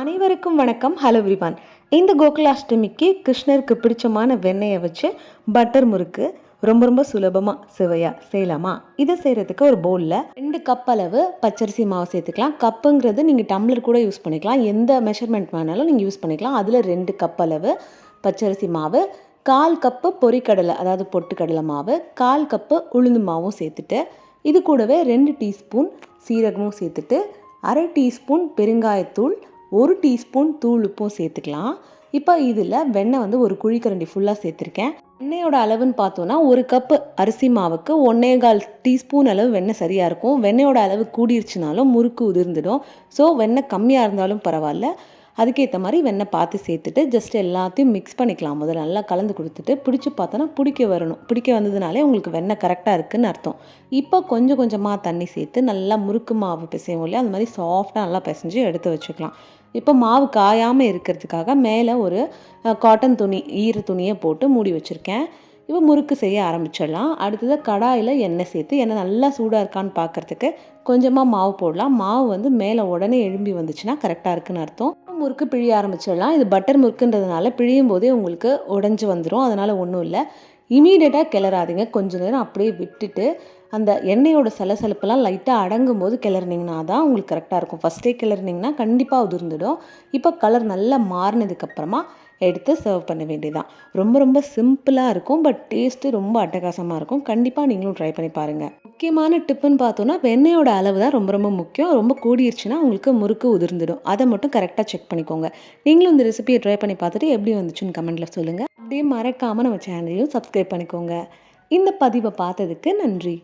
அனைவருக்கும் வணக்கம். ஹலோ விரிவான் இந்த கோகுலாஷ்டமிக்கு கிருஷ்ணருக்கு பிடிச்சமான வெண்ணெயை வச்சு பட்டர் முறுக்கு ரொம்ப ரொம்ப சுலபமாக சுவையாக செய்யலாமா? இதை செய்கிறதுக்கு ஒரு பவுலில் ரெண்டு கப் அளவு பச்சரிசி மாவு சேர்த்துக்கலாம். கப்புங்கிறது நீங்கள் டம்ளர் கூட யூஸ் பண்ணிக்கலாம். எந்த மெஷர்மெண்ட் வேணாலும் நீங்கள் யூஸ் பண்ணிக்கலாம். அதில் ரெண்டு கப் அளவு பச்சரிசி மாவு கால் கப்பு பொரிக்கடலை அதாவது பொட்டுக்கடலை மாவு கால் கப்பு உளுந்து மாவும் சேர்த்துட்டு இது கூடவே ரெண்டு டீஸ்பூன் சீரகமும் சேர்த்துட்டு அரை டீஸ்பூன் பெருங்காயத்தூள் ஒரு டீஸ்பூன் தூள் உப்பும் சேர்த்துக்கலாம். இப்போ இதில் வெண்ணெய் வந்து ஒரு குழிக்கரண்டி ஃபுல்லாக சேர்த்துருக்கேன். வெண்ணெயோட அளவுன்னு பார்த்தோன்னா ஒரு கப்பு அரிசி மாவுக்கு ஒன்றே கால் டீஸ்பூன் அளவு வெண்ணெய் சரியாக இருக்கும். வெண்ணெயோட அளவு கூடிருச்சுனாலும் முறுக்கு உதிர்ந்துடும். ஸோ வெண்ணெய் கம்மியாக இருந்தாலும் பரவாயில்ல. அதுக்கேற்ற மாதிரி வெண்ணெய் பார்த்து சேர்த்துட்டு ஜஸ்ட் எல்லாத்தையும் மிக்ஸ் பண்ணிக்கலாம். முதல்ல நல்லா கலந்து கொடுத்துட்டு பிடிச்சி பார்த்தோன்னா பிடிக்க வரணும். பிடிக்க வந்ததுனாலே உங்களுக்கு வெண்ணெய் கரெக்டாக இருக்குன்னு அர்த்தம். இப்போ கொஞ்சம் கொஞ்சமாக தண்ணி சேர்த்து நல்லா முறுக்கு மாவு பிசையும் இல்லையா? அந்த மாதிரி சாஃப்டாக நல்லா பிசைஞ்சு எடுத்து வச்சுக்கலாம். இப்போ மாவு காயாமல் இருக்கிறதுக்காக மேலே ஒரு காட்டன் துணி ஈர துணியை போட்டு மூடி வச்சுருக்கேன். இப்போ முறுக்கு செய்ய ஆரம்பிச்சிடலாம். அடுத்தது கடாயில் எண்ணெய் சேர்த்து எண்ணெய் நல்லா சூடாக இருக்கான்னு பார்க்குறதுக்கு கொஞ்சமாக மாவு போடலாம். மாவு வந்து மேலே உடனே எழும்பி வந்துச்சுன்னா கரெக்டாக இருக்குன்னு அர்த்தம். முறுக்கு பிழிய ஆரம்பிச்சிடலாம். இது பட்டர் முறுக்குன்றதுனால பிழியும் போதே உங்களுக்கு உடஞ்சி வந்துடும் அதனால் ஒன்றும் இல்லை. இமீடியட்டாக கிளறாதீங்க. கொஞ்ச நேரம் அப்படியே விட்டுட்டு அந்த எண்ணெயோட சலசலப்பெல்லாம் லைட்டாக அடங்கும் போது கிளறினீங்கன்னா தான் உங்களுக்கு கரெக்டாக இருக்கும். ஃபஸ்ட்டே கிளறினீங்கன்னா கண்டிப்பாக உதிர்ந்துடும். இப்போ கலர் நல்லா மாறினதுக்கப்புறமா எடுத்து சர்வ் பண்ண வேண்டியதான் ரொம்ப ரொம்ப சிம்பிளாக இருக்கும் பட் டேஸ்ட்டு ரொம்ப அட்டகாசமாக இருக்கும். கண்டிப்பாக நீங்களும் ட்ரை பண்ணி பாருங்கள் முக்கியமான டிப்புன்னு பார்த்தோன்னா வெண்ணெயோட அளவு தான் ரொம்ப ரொம்ப முக்கியம். ரொம்ப கூடிருச்சுன்னா உங்களுக்கு முறுக்கு உதிர்ந்துடும். அதை மட்டும் கரெக்டாக செக் பண்ணிக்கோங்க. நீங்களும் இந்த ரெசிபியை ட்ரை பண்ணி பார்த்துட்டு எப்படி வந்துச்சுன்னு கமெண்ட்டில் சொல்லுங்கள் அப்படியே மறக்காமல் நம்ம சேனலையும் சப்ஸ்கிரைப் பண்ணிக்கோங்க. இந்த பதிவை பார்த்ததுக்கு நன்றி.